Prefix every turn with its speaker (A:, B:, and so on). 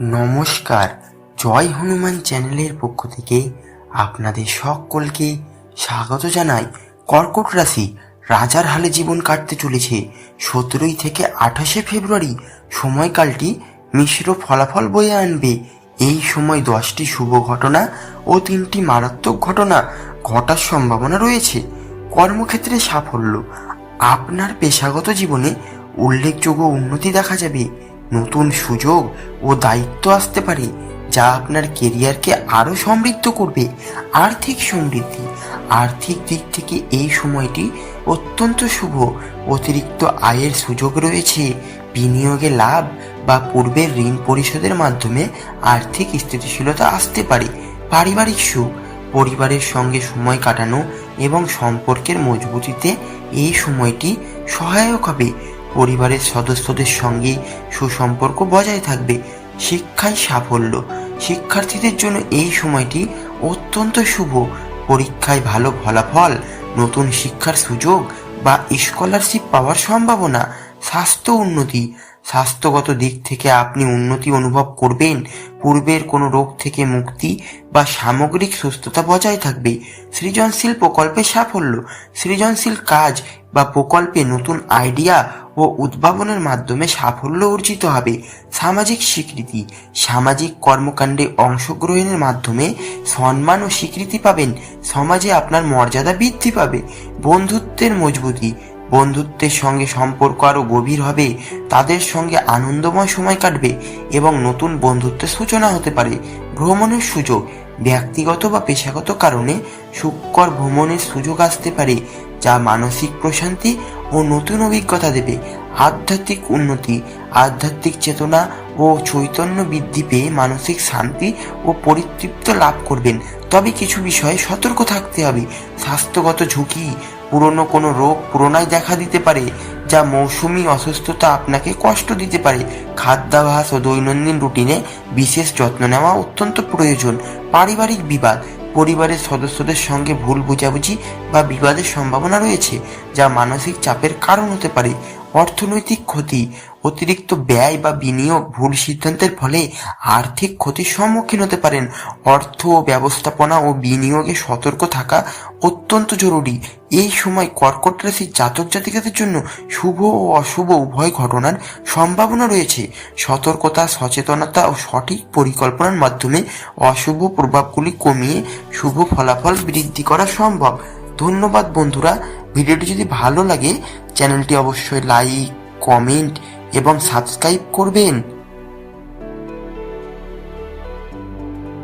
A: নমস্কার। জয় হনুমান চ্যানেলের পক্ষ থেকে আপনাদের সকলকে স্বাগত জানাই। কর্কট রাশি রাজার হালে জীবন কাটতে চলেছে। সতেরোই থেকে আঠাশে ফেব্রুয়ারি সময়কালটি মিশ্র ফলাফল বয়ে আনবে। এই সময় দশটি শুভ ঘটনা ও তিনটি মারাত্মক ঘটনা ঘটার সম্ভাবনা রয়েছে। কর্মক্ষেত্রে সাফল্য। আপনার পেশাগত জীবনে উল্লেখযোগ্য উন্নতি দেখা যাবে। নতুন সুযোগ ও দায়িত্ব আসতে পারে, যা আপনার কেরিয়ারকে আরও সমৃদ্ধ করবে। আর্থিক সমৃদ্ধি। আর্থিক দিক থেকে এই সময়টি অত্যন্ত শুভ। অতিরিক্ত আয়ের সুযোগ রয়েছে। বিনিয়োগে লাভ বা পূর্বের ঋণ পরিশোধের মাধ্যমে আর্থিক স্থিতিশীলতা আসতে পারে। পারিবারিক সুখ। পরিবারের সঙ্গে সময় কাটানো এবং সম্পর্কের মজবুতিতে এই সময়টি সহায়ক হবে। পরিবারের সদস্যদের সঙ্গে সুসম্পর্ক বজায় থাকবে। শিক্ষায় সাফল্য। শিক্ষার্থীদের জন্য এই সময়টি অত্যন্ত শুভ। পরীক্ষায় ভালো ফলাফল, নতুন শিক্ষার সুযোগ বা স্কলারশিপ পাওয়ার সম্ভাবনা, স্বাস্থ্য উন্নতি স্বাস্থ্যগত দিক থেকে আপনি উন্নতি অনুভব করবেন। পূর্বের কোনো রোগ থেকে মুক্তি বা সামগ্রিক সুস্থতা বজায় থাকবে। সৃজনশীল প্রকল্পে সাফল্য, সৃজনশীল কাজ বা প্রকল্পে নতুন আইডিয়া ও উদ্ভাবনের মাধ্যমে সাফল্য অর্জিত হবে। সামাজিক স্বীকৃতি, সামাজিক কর্মকাণ্ডে অংশগ্রহণের মাধ্যমে সম্মান ও স্বীকৃতি পাবেন। সমাজে আপনার মর্যাদা বৃদ্ধি পাবে। বন্ধুত্বের মজবুতি বন্ধুত্বের সঙ্গে সম্পর্ক আরও গভীর হবে, তাদের সঙ্গে আনন্দময় সময় কাটবে এবং নতুন বন্ধুত্বের সূচনা হতে পারে। ভ্রমণের সুযোগ, ব্যক্তিগত বা পেশাগত কারণে সুকর ভ্রমণের সুযোগ আসতে পারে, যা মানসিক প্রশান্তি ও নতুন অভিজ্ঞতা দেবে। আধ্যাত্মিক উন্নতি, আধ্যাত্মিক চেতনা ও চৈতন্য বৃদ্ধি পেয়ে মানসিক শান্তি ও পরিতৃপ্ত লাভ করবেন। তবে কিছু বিষয়ে সতর্ক থাকতে হবে। স্বাস্থ্যগত ঝুঁকি, পুরনো কোনো রোগ পুরোনায় দেখা দিতে পারে, যা মৌসুমি অসুস্থতা আপনাকে কষ্ট দিতে পারে। খাদ্যাভাস ও দৈনন্দিন রুটিনে বিশেষ যত্ন নেওয়া অত্যন্ত প্রয়োজন। পারিবারিক বিবাদ, পরিবারের সদস্যদের সঙ্গে ভুল বোঝাবুঝি বা বিবাদের সম্ভাবনা রয়েছে, যা মানসিক চাপের কারণ হতে পারে। অর্থনৈতিক ক্ষতি অতিরিক্ত ব্যয় বা বিনিয়োগ ভুল সিদ্ধান্তের ফলে আর্থিক ক্ষতির সম্মুখীন হতে পারেন। অর্থ ব্যবস্থাপনা ও বিনিয়োগে সতর্ক থাকা অত্যন্ত জরুরি। এই সময় কর্কট রাশির জাতক জাতিকাদের জন্য শুভ ও অশুভ উভয় ঘটনার সম্ভাবনা রয়েছে। সতর্কতা, সচেতনতা ও সঠিক পরিকল্পনার মাধ্যমে অশুভ প্রভাবগুলি কমিয়ে শুভ ফলাফল বৃদ্ধি করা সম্ভব। ধন্যবাদ বন্ধুরা। ভিডিওটি যদি ভালো লাগে, চ্যানেলটি অবশ্যই লাইক, কমেন্ট এবং সাবস্ক্রাইব করবেন।